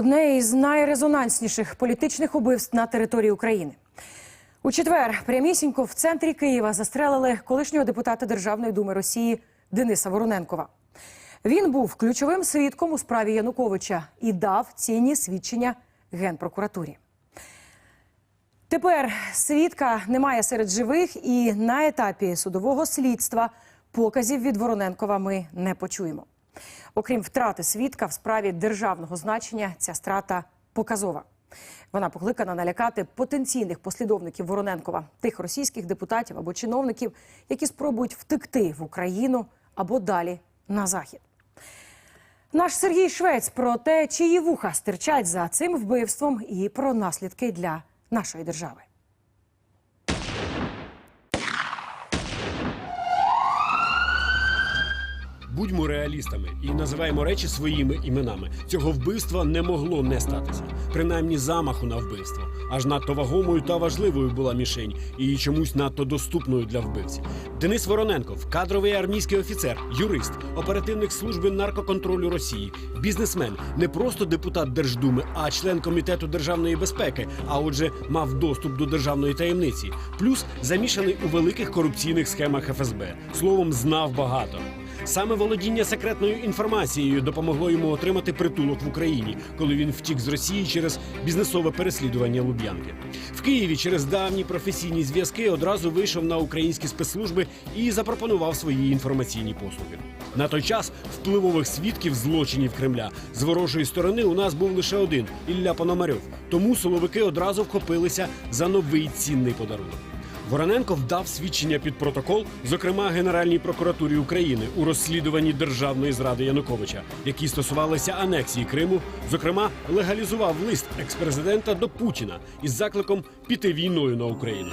Одне із найрезонансніших політичних убивств на території України. У четвер прямісінько в центрі Києва застрелили колишнього депутата Державної думи Росії Дениса Вороненкова. Він був ключовим свідком у справі Януковича і дав цінні свідчення генпрокуратурі. Тепер свідка немає серед живих, і на етапі судового слідства показів від Вороненкова ми не почуємо. Окрім втрати свідка в справі державного значення, ця страта показова. Вона покликана налякати потенційних послідовників Вороненкова, тих російських депутатів або чиновників, які спробують втекти в Україну або далі на захід. Наш Сергій Швець про те, чиї вуха стирчать за цим вбивством, і про наслідки для нашої держави. Будьмо реалістами і називаємо речі своїми іменами. Цього вбивства не могло не статися. Принаймні замаху на вбивство. Аж надто вагомою та важливою була мішень і чомусь надто доступною для вбивці. Денис Вороненков, кадровий армійський офіцер, юрист, оперативник служби наркоконтролю Росії, бізнесмен, не просто депутат Держдуми, а член комітету державної безпеки. А отже, мав доступ до державної таємниці. Плюс замішаний у великих корупційних схемах ФСБ. Словом, знав багато. Саме володіння секретною інформацією допомогло йому отримати притулок в Україні, коли він втік з Росії через бізнесове переслідування Луб'янки. В Києві через давні професійні зв'язки одразу вийшов на українські спецслужби і запропонував свої інформаційні послуги. На той час впливових свідків злочинів Кремля з ворожої сторони у нас був лише один Ілля Пономарьов. Тому силовики одразу вхопилися за новий цінний подарунок. Вороненко вдав свідчення під протокол, зокрема Генеральній прокуратурі України у розслідуванні державної зради Януковича, які стосувалися анексії Криму. Зокрема, легалізував лист експрезидента до Путіна із закликом піти війною на Україну.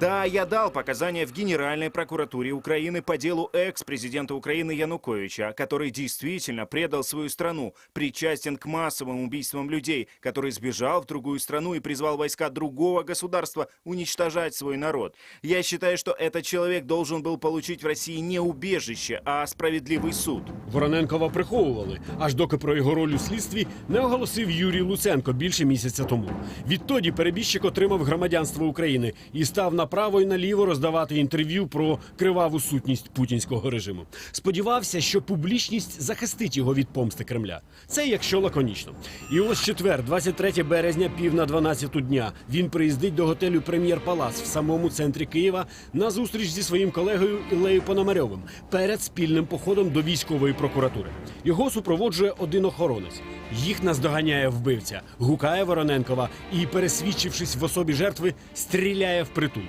Да, я дал показания в Генеральной прокуратуре Украины по делу экс-президента Украины Януковича, который действительно предал свою страну, причастен к массовым убийствам людей, который сбежал в другую страну и призвал войска другого государства уничтожать свой народ. Я считаю, что этот человек должен был получить в России не убежище, а справедливый суд. Вороненкова приховували, аж доки про його роль у слідстві не оголосив Юрій Луценко більше місяця тому. Відтоді перебіжчик отримав громадянство України і став направо і наліво роздавати інтерв'ю про криваву сутність путінського режиму. Сподівався, що публічність захистить його від помсти Кремля. Це якщо лаконічно. І ось четвер, 23 березня, пів на 12 дня. Він приїздить до готелю Прем'єр Палац в самому центрі Києва на зустріч зі своїм колегою Іллею Пономарьовим перед спільним походом до військової прокуратури. Його супроводжує один охоронець. Їх наздоганяє вбивця, гукає Вороненкова і, пересвідчившись в особі жертви, стріляє в притул.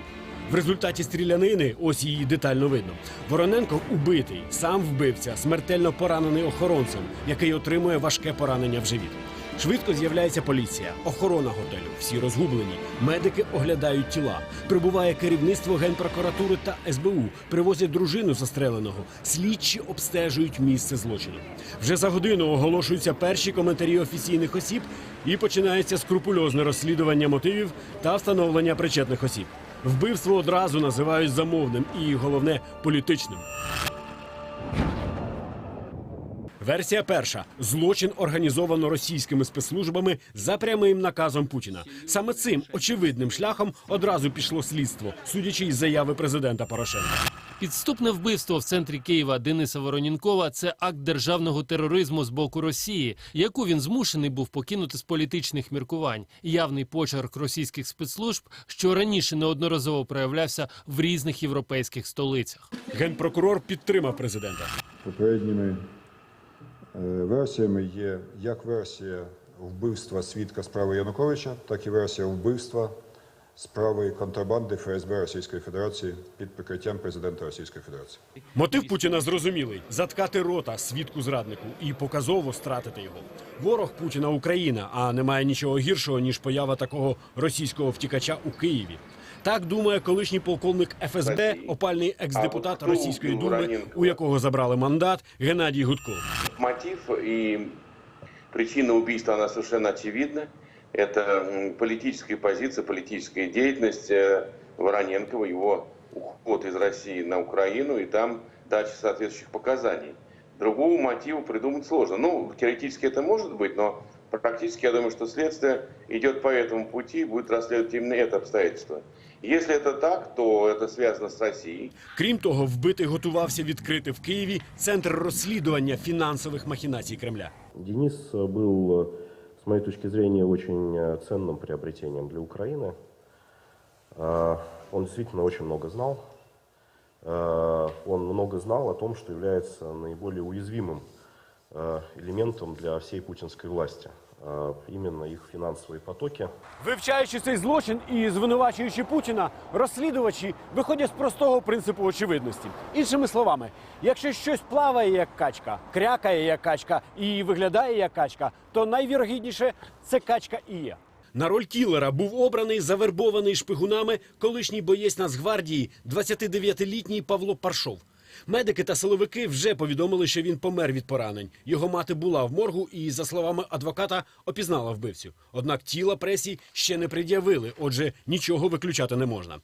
В результаті стрілянини, ось її детально видно. Вороненко убитий, сам вбивця, смертельно поранений охоронцем, який отримує важке поранення в живіт. Швидко з'являється поліція, охорона готелю. Всі розгублені. Медики оглядають тіла. Прибуває керівництво генпрокуратури та СБУ. Привозять дружину застреленого. Слідчі обстежують місце злочину. Вже за годину оголошуються перші коментарі офіційних осіб і починається скрупульозне розслідування мотивів та встановлення причетних осіб. Вбивство одразу називають замовним і головне політичним. Версія перша злочин організовано російськими спецслужбами за прямим наказом Путіна. Саме цим очевидним шляхом одразу пішло слідство, судячи із заяви президента Порошенка. Підступне вбивство в центрі Києва Дениса Воронінкова це акт державного тероризму з боку Росії, яку він змушений був покинути з політичних міркувань. Явний почерк російських спецслужб, що раніше неодноразово проявлявся в різних європейських столицях. Генпрокурор підтримав президента. Попередніми е, версіями є як версія вбивства свідка справи Януковича, так і версія вбивства справи контрабанди ФСБ Російської Федерації під прикриттям президента Російської Федерації. Мотив Путіна зрозумілий: заткати рота свідку зраднику і показово стратити його. Ворог Путіна Україна, а немає нічого гіршого ніж поява такого російського втікача у Києві. Так думає колишній полковник ФСБ, опальний екс-депутат Російської думи, у якого забрали мандат Геннадій Гудков. Мотив и причина убийства, она совершенно очевидна. Это м, политическая позиция, политическая деятельность э, Вороненкова, его уход из России на Украину и там дача соответствующих показаний. Другого мотива придумать сложно. Ну, теоретически это может быть, но Практически я думаю, что следствие идет по этому пути и будет расследовать именно это обстоятельство. Если это так, то это связано с Россией. Крім того, вбитий готувався відкрити в Києві центр розслідування фінансових махінацій Кремля. Денис э, был, э, с моей точки зрения, очень э, ценным приобретением для Украины. Э, Он действительно очень много знал. Э, Он много знал о том, что является наиболее уязвимым элементом для всей путинской власти. Именно их финансовые потоки. Вивчаючи цей злочин і звинувачуючи Путіна, розслідувачі виходять з простого принципу очевидності. Іншими словами, якщо щось плаває як качка, крякає як качка і виглядає як качка, то найвірогідніше це качка і є. На роль кілера був обраний завербований шпигунами колишній боєць Нацгвардії, 29-літній Павло Паршов. Медики та силовики вже повідомили, що він помер від поранень. Його мати була в моргу і, за словами адвоката, опізнала вбивцю. Однак тіла пресі ще не пред'явили, отже, нічого виключати не можна.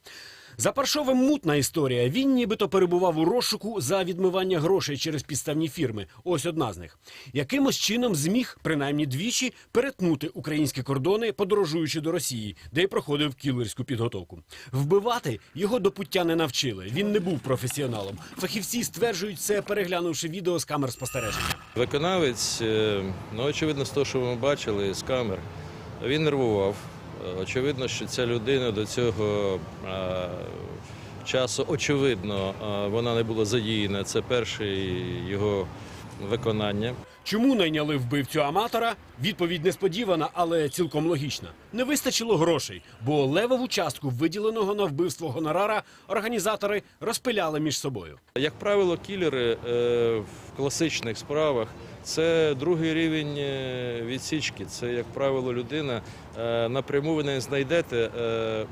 За Паршовим мутна історія. Він нібито перебував у розшуку за відмивання грошей через підставні фірми. Ось одна з них. Якимось чином зміг, принаймні двічі, перетнути українські кордони, подорожуючи до Росії, де й проходив кілерську підготовку. Вбивати його до пуття не навчили. Він не був професіоналом. Фахівці стверджують це, переглянувши відео з камер спостереження. Виконавець, е, ну очевидно, з того, що ми бачили з камер, він нервував. Очевидно, що ця людина до цього е, часу, очевидно, е, вона не була задіяна. Це перше його виконання. Чому найняли вбивцю аматора? Відповідь несподівана, але цілком логічна. Не вистачило грошей, бо левову частку виділеного на вбивство гонорара організатори розпиляли між собою. Як правило, кілери е, в класичних справах це другий рівень е, відсічки. Це, як правило, людина е, напряму ви не знайдете е,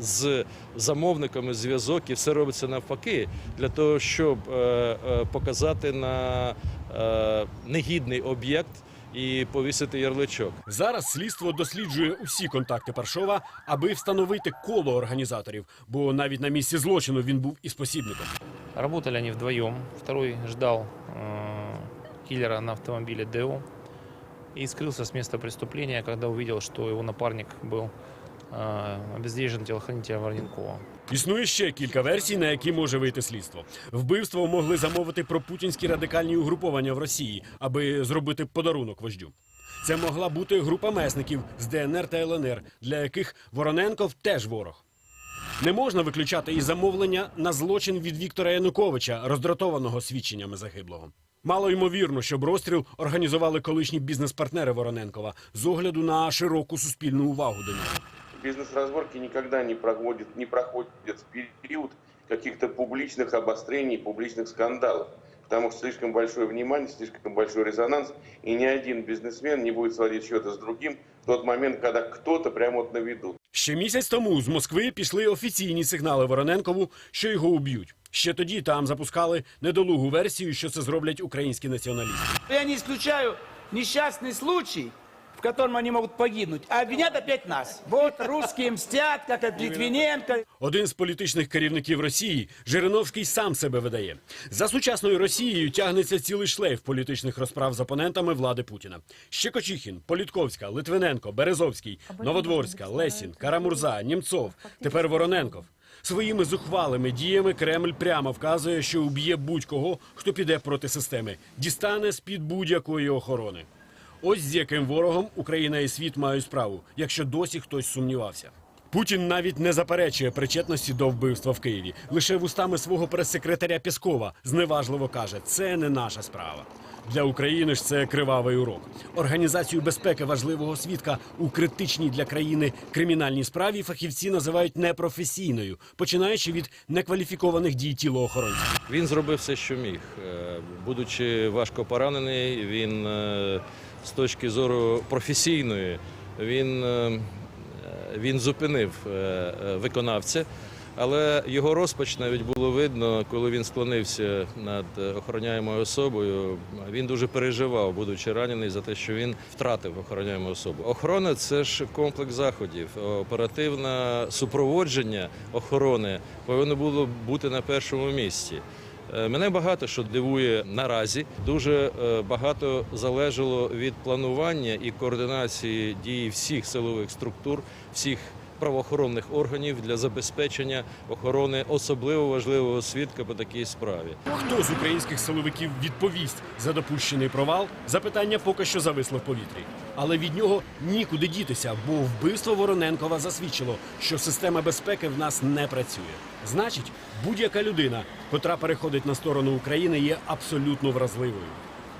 з замовниками зв'язок, і все робиться навпаки, для того, щоб е, е, показати на е, негідний об'єкт і повісити ярличок. Зараз слідство досліджує усі контакти Паршова, аби встановити коло організаторів, бо навіть на місці злочину він був і спосібником. Работали они вдвоем. Второй ждал э, киллера на автомобиле Део и скрылся с места преступления, когда увидел, что его напарник был э, обездвижен телохранителем Вороненкова. Існує ще кілька версій, на які може вийти слідство. Вбивство могли замовити пропутінські радикальні угруповання в Росії, аби зробити подарунок вождю. Це могла бути група месників з ДНР та ЛНР, для яких Вороненков теж ворог. Не можна виключати і замовлення на злочин від Віктора Януковича, роздратованого свідченнями загиблого. Мало ймовірно, щоб розстріл організували колишні бізнес-партнери Вороненкова з огляду на широку суспільну увагу до нього. Бизнес-разборки никогда не проходят, не проходят в период каких-то публичных обострений, публичных скандалов. Потому что слишком большое внимание, слишком большой резонанс, и ни один бизнесмен не будет сводить счеты с другим в тот момент, когда кто-то прямо вот на виду. Ще місяць тому з Москви пішли офіційні сигнали Вороненкову, що його уб'ють. Ще тоді там запускали недолугу версію, що це зроблять українські націоналісти. Я не исключаю несчастный случай, в котором они могут погибнуть, а обвинят опять нас. Вот русские мстят, как от Литвиненко. Один з політичних керівників Росії Жириновський сам себе видає. За сучасною Росією тягнеться цілий шлейф політичних розправ з опонентами влади Путіна. Щекочихін, Політковська, Литвиненко, Березовський, Новодворська, Лесін, Карамурза, Німцов. Тепер Вороненков. Своїми зухвалими діями Кремль прямо вказує, що уб'є будь-кого, хто піде проти системи, дістане з-під будь-якої охорони. Ось з яким ворогом Україна і світ мають справу, якщо досі хтось сумнівався. Путін навіть не заперечує причетності до вбивства в Києві. Лише вустами свого прес-секретаря Пєскова зневажливо каже, це не наша справа. Для України ж це кривавий урок. Організацію безпеки важливого свідка у критичній для країни кримінальній справі фахівці називають непрофесійною, починаючи від некваліфікованих дій тілоохоронців. Він зробив все, що міг. Е, Будучи важко поранений, він е, з точки зору професійної він, е, він зупинив виконавця. Але його розпач навіть було видно, коли він склонився над охороняємою особою. Він дуже переживав, будучи ранений, за те, що він втратив охороняєму особу. Охорона це ж комплекс заходів. Оперативне супроводження охорони повинно було бути на першому місці. Е, Мене багато що дивує наразі. Дуже е, багато залежало від планування і координації дії всіх силових структур, всіх правоохоронних органів для забезпечення охорони особливо важливого свідка по такій справі. Хто з українських силовиків відповість за допущений провал? Запитання поки що зависло в повітрі. Але від нього нікуди дітися, бо вбивство Вороненкова засвідчило, що система безпеки в нас не працює. Значить, будь-яка людина, котра переходить на сторону України, є абсолютно вразливою.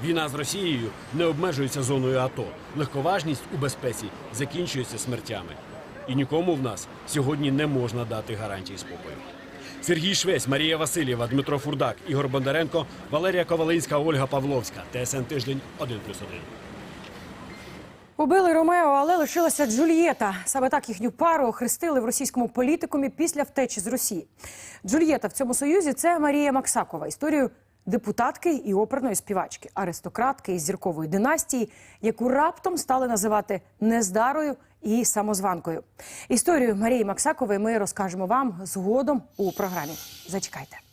Війна з Росією не обмежується зоною АТО. Легковажність у безпеці закінчується смертями. І нікому в нас сьогодні не можна дати гарантії спокою. Сергій Швець, Марія Васильєва, Дмитро Фурдак, Ігор Бондаренко, Валерія Ковалинська, Ольга Павловська. ТСН тиждень 1+,1. Убили Ромео, але лишилася Джульєта. Саме так їхню пару охрестили в російському політикумі після втечі з Росії. Джульєта в цьому союзі це Марія Максакова. Історію депутатки і оперної співачки, аристократки із зіркової династії, яку раптом стали називати нездарою і самозванкою. Історію Марії Максакової ми розкажемо вам згодом у програмі. Зачекайте.